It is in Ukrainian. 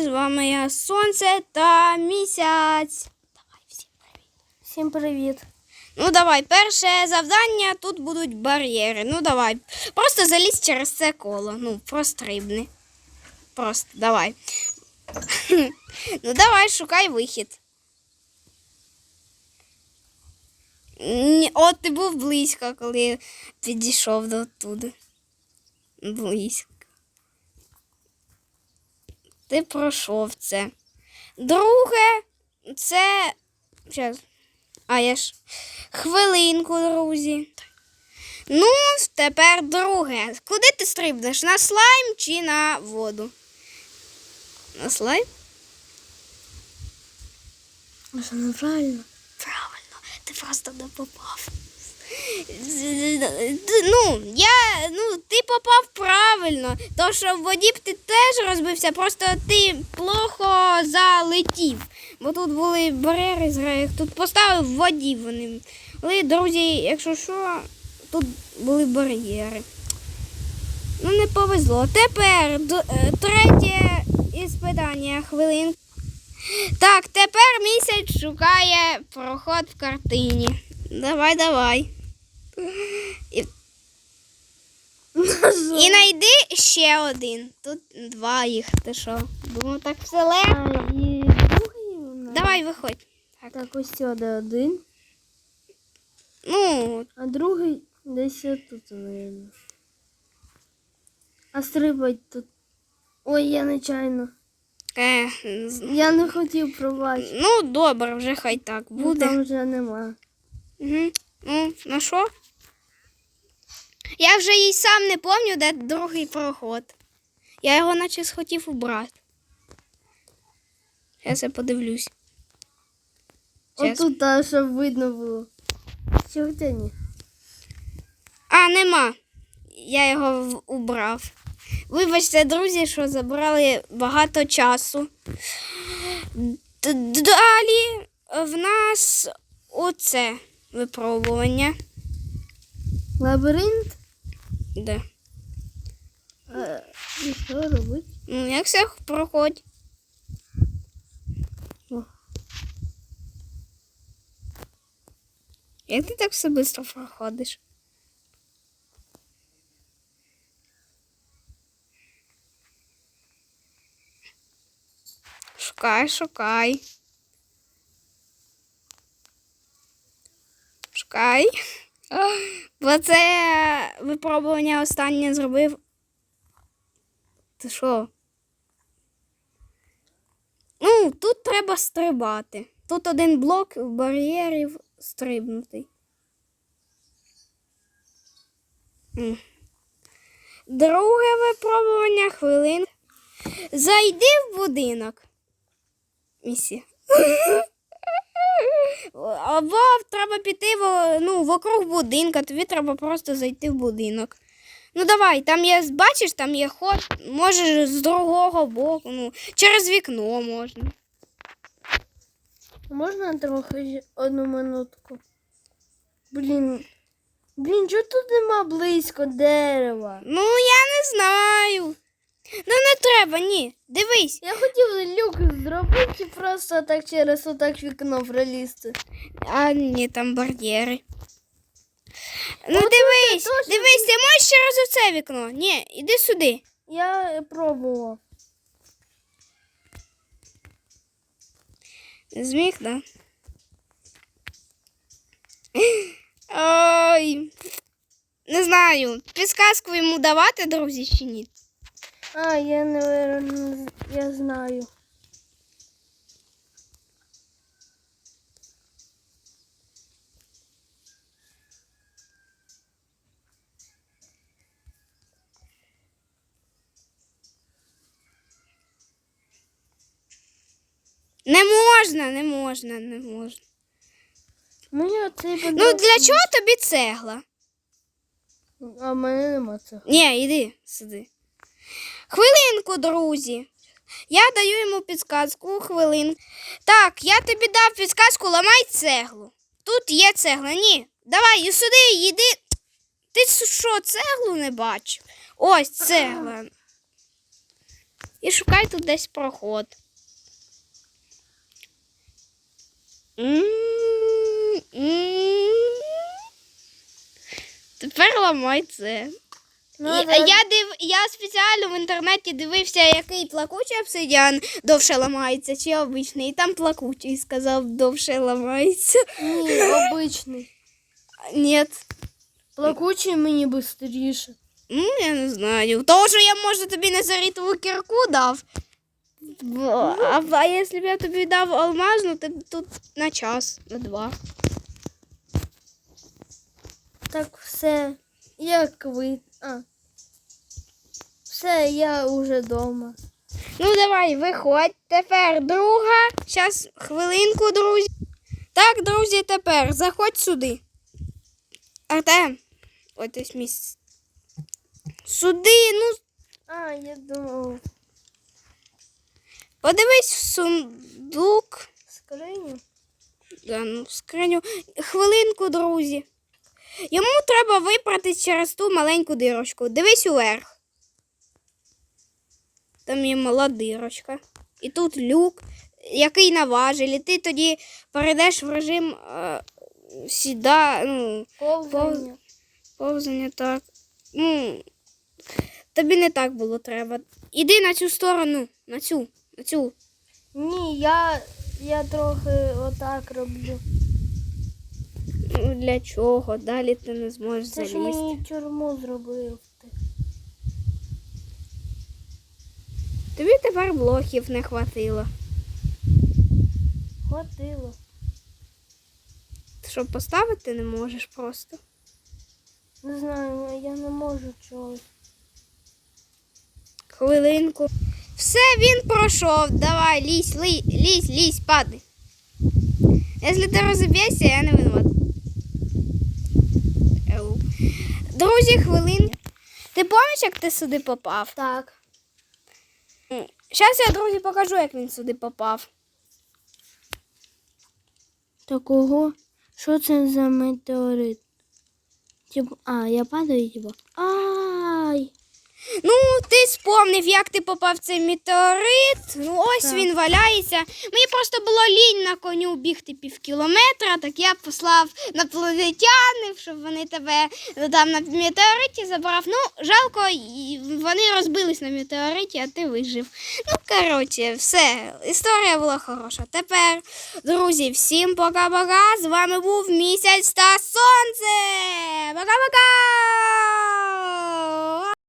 З вами я Сонце та місяць. Давай всім привіт. Всім привіт. Ну давай, перше завдання тут будуть бар'єри. Ну давай. Просто залізь через це коло. Ну, прострибни. Просто давай. ну давай, шукай вихід. От ти був близько, коли підійшов до туди. Близько. Ти пройшов це. Друге, це. Зараз. А я ж. Хвилинку, друзі. Ну, тепер друге. Куди ти стрибнеш? На слайм чи на воду? На слайм? Це неправильно. Правильно, ти просто не попав. Ну, я, ну, ти попав правильно. То, що в воді б ти теж розбився, просто ти плохо залетів. Бо тут були бар'єри з грех. Тут поставив в воді вони. Але, друзі, якщо що, тут були бар'єри. Ну, не повезло. Тепер е, третє іспитання хвилин. Так, тепер місяць шукає проход в картині. Давай, давай. І, і знайди ще один. Тут два їх. Ти що? Думаю, так все легко. А, і другий у нас. Давай, виходь. Так. Так, ось сюди один, Ну, а другий десь тут, наверное. А стрибать тут. Ой, я нечайно. е, Я не хотів пробачити. ну, добре, вже хай так буде. Там вже нема. Угу. Ну, на що? Я вже і сам не пам'ятаю, де другий проход. Я його наче схотів убрати. Я подивлюсь. Щас. Отут, та, щоб видно було. Сьогодні. А, нема. Я його убрав. Вибачте, друзі, що забрали багато часу. Далі в нас оце випробування. Лабіринт. Де? А, і що робити? Ну, як все проходь. Як ти так все швидко проходиш? Шукай, шукай. Шукай. Бо це випробування останнє зробив. Ти що? Ну, тут треба стрибати. Тут один блок бар'єрів стрибнутий. Друге випробування хвилин. Зайди в будинок. Місі. Або треба піти в, ну, вокруг будинка, тобі треба просто зайти в будинок. Ну давай, там є, бачиш, там є ход, можеш з другого боку, ну, через вікно можна. Можна трохи одну минутку? Блін. Блін, чого тут нема близько дерева? Ну, я не знаю. Треба, ні. Дивись. Я хотів люк зробити просто так через отак вікно пролізти. А, ні, там бар'єри. Ну, От дивись, точно дивись, ти можеш через оце вікно. Ні, іди сюди. Я пробував. Зміг, да? Ой. Не знаю, підсказку йому давати, друзі, чи ні? А, я не я знаю. Не можна, не можна, не можна. Мені оцей Ну, для чого тобі цегла? А в мене нема цього. Ні, іди сюди. Хвилинку, друзі. Я даю йому підсказку, хвилинку. Так, я тобі дав підсказку, ламай цеглу. Тут є цегла. Ні. Давай і сюди, йди. Ти що, цеглу не бачив? Ось цегла. І шукай тут десь проход. Тепер ламай це. Ну, І- я, див, я спеціально в інтернеті дивився, який плакучий обсидіан довше ламається, чи обичний. І там плакучий сказав, довше ламається. Ні, обичний. Ні. Плакучий мені бистріше. Ну, я не знаю. Того, що я, може, тобі незарітову кірку дав. Бо- А, а якщо б я тобі дав алмазну, то тут на час, на два. Так, все. Як ви. А. Все, я уже вдома. Ну, давай, виходь. Тепер друга. Зараз хвилинку, друзі. Так, друзі, тепер заходь сюди. Артем. Ось ось місце. Сюди, ну, А, я думав, подивись в сундук. скриню. Да, ну, в скриню. Хвилинку, друзі. Йому треба випрати через ту маленьку дирочку. Дивись уверх. Там є мала дирочка. І тут люк, який на важелі. Ти тоді перейдеш в режим е, сіда, ну, Повзання. повзання так. Ну, тобі не так було треба. Іди на цю сторону, на цю, на цю. Ні, я, я трохи отак роблю. Ну, для чого? Далі ти не зможеш Це ж залізти. мені тюрму зробив. Тобі тепер блоків не хватило. Хватило. Щоб поставити не можеш просто. Не знаю, я не можу чогось. Хвилинку. Все, він пройшов. Давай, лізь, лізь, лізь, лізь, падай. Якщо ти розіб'єшся, я не винуват. Друзі, хвилин. Ти пам'ятаєш, як ти сюди попав? Так. Зараз я, друзі, покажу, як він сюди попав. Такого? Що це за метеорит? Типу, а, я падаю, типу. Ай! Ну, ти спомнив, як ти попав в цей метеорит. Ну, ось Так. він валяється. Мені просто було лінь на коню бігти пів кілометра, так я послав інопланетянів, щоб вони тебе там на метеориті забрав. Ну, жалко, вони розбились на метеориті, а ти вижив. Ну, коротше, все, історія була хороша. Тепер, друзі, всім пока-пока. З вами був місяць та сонце. Пока-пока!